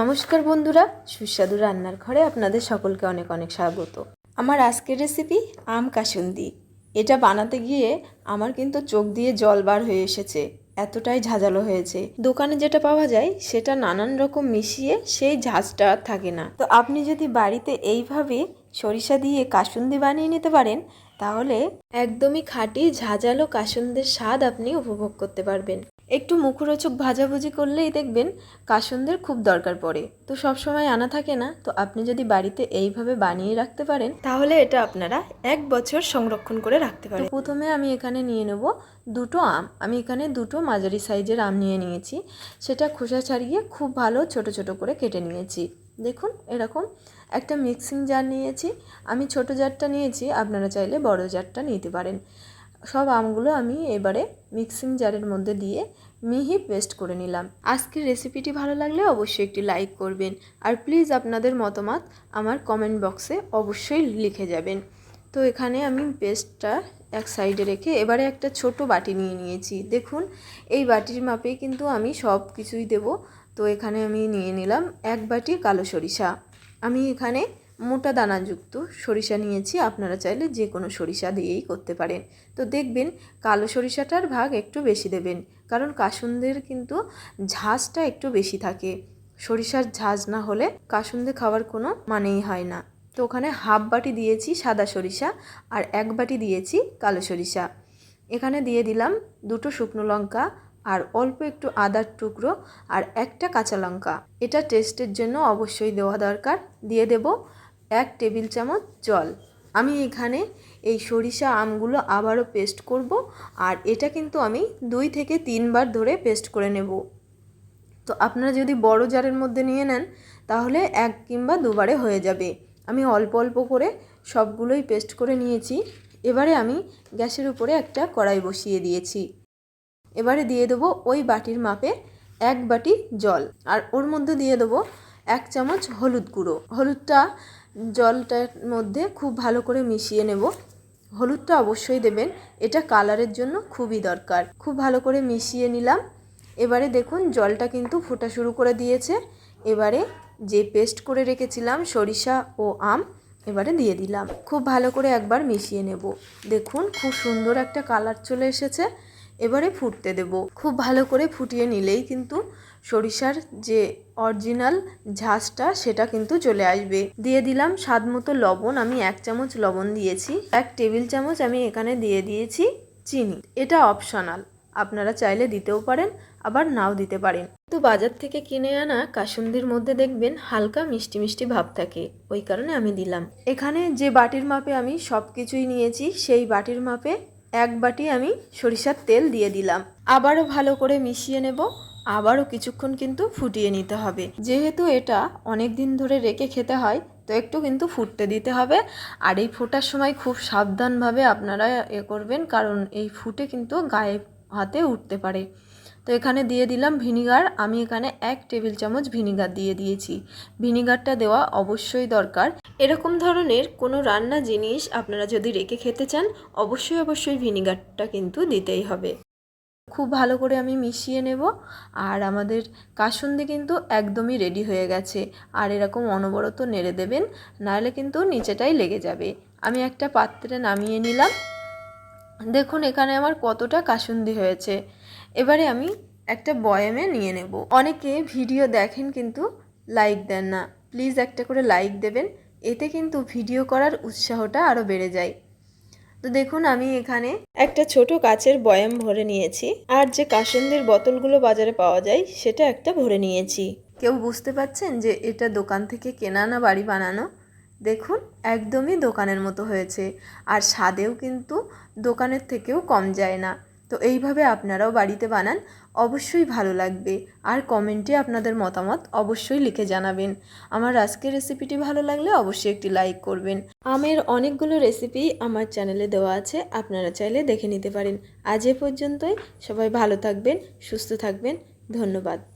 নমস্কার বন্ধুরা, সুস্বাদু রান্নার ঘরে আপনাদের সকলকে অনেক অনেক স্বাগত। আমার আজকের রেসিপি আম কাসুন্দি। এটা বানাতে গিয়ে আমার কিন্তু চোখ দিয়ে জল বার হয়ে এসেছে, এতটাই ঝাঁঝালো হয়েছে। দোকানে যেটা পাওয়া যায়, সেটা নানান রকম মিশিয়ে সেই ঝাঁঝটা আর থাকে না। তো আপনি যদি বাড়িতে এইভাবে সরিষা দিয়ে কাসুন্দি বানিয়ে নিতে পারেন, তাহলে একদমই খাঁটি ঝাঁঝালো কাসুন্দের স্বাদ আপনি উপভোগ করতে পারবেন। একটু মুখরোচক ভাজাভুজি করলেই দেখবেন কাসুন্দের খুব দরকার পড়ে। তো সব সময় আনা থাকে না তো আপনি যদি বাড়িতে এইভাবে বানিয়ে রাখতে পারেন। তাহলে এটা আপনারা এক বছর সংরক্ষণ করে রাখতে পারেন। প্রথমে আমি এখানে নিয়ে নেব দুটো আম। আমি এখানে দুটো মাঝারি সাইজের আম নিয়ে নিয়েছি। সেটা খোসা ছাড়িয়ে খুব ভালো ছোট ছোট করে কেটে নিয়েছি। দেখুন এরকম একটা মিক্সিং জার নিয়েছি। আমি ছোট জারটা নিয়েছি আপনারা চাইলে বড় জারটা নিতে পারেন। সব আমগুলো আমি এবারে মিক্সিং জারের মধ্যে দিয়ে মিহি পেস্ট করে নিলাম। আজকের রেসিপিটি ভালো লাগলে অবশ্যই একটি লাইক করবেন আর প্লিজ আপনাদের মতামত আমার কমেন্ট বক্সে অবশ্যই লিখে যাবেন। তো এখানে আমি পেস্টটা এক সাইডে রেখে এবারে একটা ছোট বাটি নিয়ে নিয়েছি। দেখুন, এই বাটির মাপে কিন্তু আমি সব কিছুই দেব। তো এখানে আমি নিয়ে নিলাম এক বাটি কালো সরিষা। আমি এখানে মোটা দানাযুক্ত সরিষা নিয়েছি, আপনারা চাইলে যে কোনো সরিষা দিয়েই করতে পারেন। তো দেখবেন কালো সরিষাটার ভাগ একটু বেশি দেবেন, কারণ কাসুন্দের কিন্তু ঝাঁজটা একটু বেশি থাকে। সরিষার ঝাঁজ না হলে কাসুন্দে খাওয়ার কোনো মানেই হয় না। তো ওখানে হাফ বাটি দিয়েছি সাদা সরিষা আর এক বাটি দিয়েছি কালো সরিষা। এখানে দিয়ে দিলাম দুটো শুকনো লঙ্কা আর অল্প একটু আদার টুকরো আর একটা কাঁচা লঙ্কা। এটা টেস্টের জন্য অবশ্যই দেওয়া দরকার। দিয়ে দেব এক টেবিল চামচ জল। আমি এখানে এই সরিষা আমগুলো আবারও পেস্ট করব আর এটা কিন্তু আমি দুই থেকে তিনবার ধরে পেস্ট করে নেব। তো আপনারা যদি বড় জারের মধ্যে নিয়ে নেন, তাহলে এক কিংবা দুবারে হয়ে যাবে। আমি অল্প অল্প করে সবগুলোই পেস্ট করে নিয়েছি। এবারে আমি গ্যাসের উপরে একটা কড়াই বসিয়ে দিয়েছি। এবারে দিয়ে দেবো ওই বাটির মাপে এক বাটি জল। আর ওর মধ্যে দিয়ে দেবো এক চামচ হলুদ গুঁড়ো। হলুদটা জলটার মধ্যে খুব ভালো করে মিশিয়ে নেব। হলুদটা অবশ্যই দেবেন। এটা কালারের জন্য খুবই দরকার। খুব ভালো করে মিশিয়ে নিলাম। এবারে দেখুন, জলটা কিন্তু ফোটা শুরু করে দিয়েছে। এবারে যে পেস্ট করে রেখেছিলাম, সরিষা ও আম, এবারে দিয়ে দিলাম। খুব ভালো করে একবার মিশিয়ে নেব। দেখুন, খুব সুন্দর একটা কালার চলে এসেছে। এবারে ফুটতে দেব। খুব ভালো করে ফুটিয়ে নিলেই কিন্তু সরিষার যে অরিজিনাল ঝাঁজটা, সেটা কিন্তু চলে আসবে। দিয়ে দিলাম স্বাদ মতো লবণ, আমি এক চামচ লবণ দিয়েছি। এক টেবিল চামচ আমি এখানে দিয়ে দিয়েছি চিনি। এটা অপশনাল। আপনারা চাইলে দিতেও পারেন, আবার নাও দিতে পারেন। তো বাজার থেকে কিনে আনা কাসুন্দির মধ্যে দেখবেন হালকা মিষ্টি মিষ্টি ভাব থাকে। ওই কারণে আমি দিলাম। এখানে যে বাটির মাপে আমি সব কিছুই নিয়েছি, সেই বাটির মাপে এক বাটি আমি সরিষার তেল দিয়ে দিলাম। আবারও ভালো করে মিশিয়ে নেব। আবারও কিছুক্ষণ কিন্তু ফুটিয়ে নিতে হবে। যেহেতু এটা অনেক দিন ধরে রেখে খেতে হয়, তো একটু কিন্তু ফুটতে দিতে হবে। আর এই ফোটার সময় খুব সাবধানভাবে আপনারা এ করবেন, কারণ এই ফুটে কিন্তু গায়ে হাতে উঠতে পারে। তো এখানে দিয়ে দিলাম ভিনিগার। আমি এখানে এক টেবিল চামচ ভিনিগার দিয়ে দিয়েছি। ভিনিগারটা দেওয়া অবশ্যই দরকার। এরকম ধরনের কোনো রান্না জিনিস আপনারা যদি রেখে খেতে চান, অবশ্যই অবশ্যই ভিনিগারটা কিন্তু দিতেই হবে। খুব ভালো করে আমি মিশিয়ে নেব। আর আমাদের কাসুন্দি কিন্তু একদমই রেডি হয়ে গেছে। আর এরকম অনবরত নেড়ে দেবেন, নাহলে কিন্তু নিচেটাই লেগে যাবে। আমি একটা পাত্রে নামিয়ে নিলাম। দেখুন, এখানে আমার কতটা কাসুন্দি হয়েছে। এবারে আমি একটা বয়ামে নিয়ে নেব। অনেকে ভিডিও দেখেন কিন্তু লাইক দেন না। প্লিজ একটা করে লাইক দেবেন। এতে কিন্তু ভিডিও করার উৎসাহটা আরও বেড়ে যায়। তো দেখুন, আমি এখানে একটা ছোট কাচের বয়াম ভরে নিয়েছি। আর যে কাসন্দির বোতলগুলো বাজারে পাওয়া যায়, সেটা একটা ভরে নিয়েছি। কেউ বুঝতে পারছেন যে এটা দোকান থেকে কেনা না বাড়ি বানানো? দেখুন, একদমই দোকানের মতো হয়েছে। আর স্বাদেও কিন্তু দোকানের থেকেও কম যায় না। তো এইভাবে আপনারাও বাড়িতে বানান। অবশ্যই ভালো লাগবে। আর কমেন্টে আপনাদের মতামত অবশ্যই লিখে জানাবেন। আমার আজকের রেসিপিটি ভালো লাগলে অবশ্যই একটি লাইক করবেন। আমের অনেকগুলো রেসিপি আমার চ্যানেলে দেওয়া আছে। আপনারা চাইলে দেখে নিতে পারেন। আজ এ পর্যন্তই। সবাই ভালো থাকবেন, সুস্থ থাকবেন। ধন্যবাদ।